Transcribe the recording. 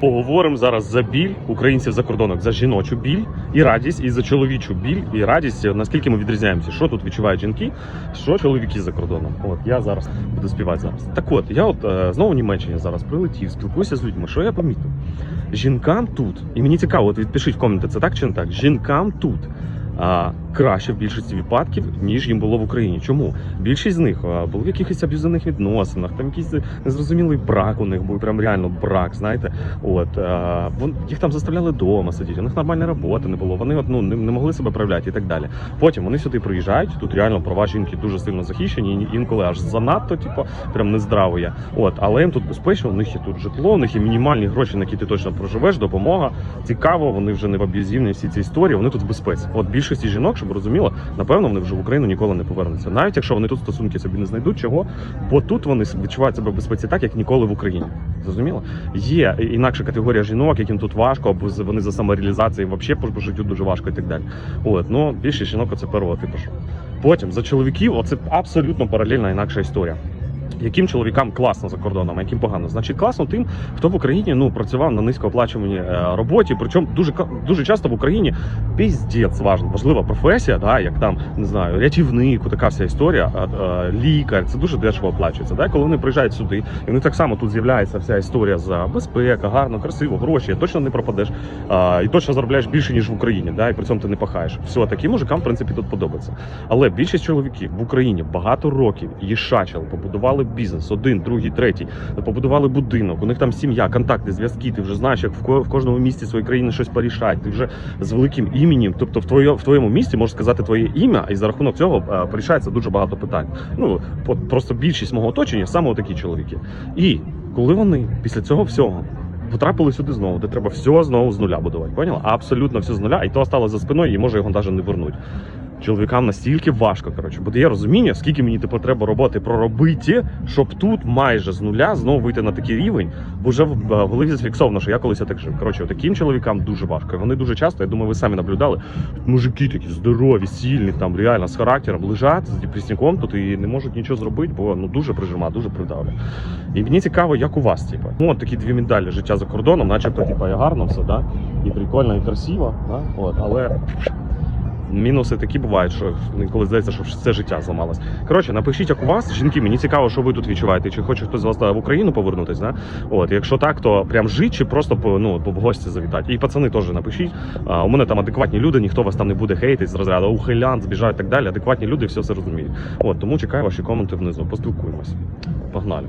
Поговоримо зараз за біль українців за кордоном, за жіночу біль і радість, і за чоловічу біль і радість. Наскільки ми відрізняємося, що тут відчувають жінки, що чоловіки за кордоном. От я зараз буду співати зараз. Так от я от е, знову в Німеччині зараз прилетів, спілкуюся з людьми. Що я помітив? Жінкам тут, і мені цікаво, от відпишіть в коменти, це так чи не так? Жінкам тут. Краще в більшості випадків, ніж їм було в Україні. Чому? Більшість з них були в якихось аб'юзивних відносинах, там якийсь незрозумілий брак у них був, прям реально брак, знаєте. От їх там заставляли вдома сидіти, у них нормальної роботи не було. Вони ну, не, могли себе проявляти і так далі. Потім вони сюди приїжджають. Тут реально права жінки дуже сильно захищені, інколи аж занадто, типу, прям нездраво є. От, але їм тут безпечно, у них є тут житло, у них є мінімальні гроші, на які ти точно проживеш, допомога. Цікаво, вони вже не в аб'юзивні всі ці історії, вони тут в безпеці. От більшості жінок, щоб ви розуміли, напевно, вони вже в Україну ніколи не повернуться. Навіть якщо вони тут стосунки собі не знайдуть, чого? Бо тут вони відчувають себе в безпеці так, як ніколи в Україні. Зрозуміло? Є інакша категорія жінок, яким тут важко, або вони за самореалізацією взагалі по, життю дуже важко і так далі. От, ну більшість жінок це первого типу. Потім за чоловіків, оце абсолютно паралельна інакша історія. Яким чоловікам класно за кордоном, а яким погано? Значить, класно тим, хто в Україні ну працював на низькооплачуваній е, роботі. Причому дуже дуже часто в Україні піздець важлива професія, да, як там не знаю, рятівник, така вся історія, е, лікар. Це дуже дешево оплачується. Да? Коли вони приїжджають сюди, і вони так само тут з'являється вся історія за безпека, гарно, красиво, гроші. Точно не пропадеш а, і точно заробляєш більше ніж в Україні. Да? І при цьому ти не пахаєш. Все, таким мужикам в принципі тут подобається. Але більшість чоловіків в Україні багато років їшачили, побудували бізнес, один, другий, третій, побудували будинок. У них там сім'я, контакти, зв'язки. Ти вже знаєш, як в кожному місті своєї країни щось порішать. Ти вже з великим іменем. Тобто, в твоє, в твоєму місті можеш сказати твоє ім'я, і за рахунок цього е, порішається дуже багато питань. Ну просто більшість мого оточення саме такі чоловіки. І коли вони після цього всього. Потрапили сюди знову, де треба все знову з нуля будувати. Поняла? Абсолютно все з нуля, і то осталось за спиною, і може його навіть не вернуть. Чоловікам настільки важко, коротше, бо є розуміння, скільки мені тепер треба роботи проробити, щоб тут майже з нуля знову вийти на такий рівень, бо вже в в голові зафіксовано, що я колись так жив. Коротше, таким чоловікам дуже важко. Вони дуже часто, я думаю, ви самі наблюдали. Мужики такі здорові, сильні, там реально з характером лежать з депресняком тут і не можуть нічого зробити, бо ну дуже прижима, дуже придавлює. І мені цікаво, як у вас, типу. Ну, от такі дві медалі життя за кордоном, начебто, типу, і гарно все, да? і прикольно, і красиво, да? от, але. Мінуси такі бувають, що коли здається, що все життя зламалось. Коротше, напишіть, як у вас. Жінки, мені цікаво, що ви тут відчуваєте. Чи хоче хтось з вас в Україну повернутися? Да? От, якщо так, то прям жить чи просто ну, в гості завітати. І пацани теж напишіть. А, у мене там адекватні люди, ніхто вас там не буде хейтити з розряду ухилян, збіжать і так далі. Адекватні люди все це розуміють. От, тому чекаю ваші коменти внизу. Поспілкуємось. Погнали.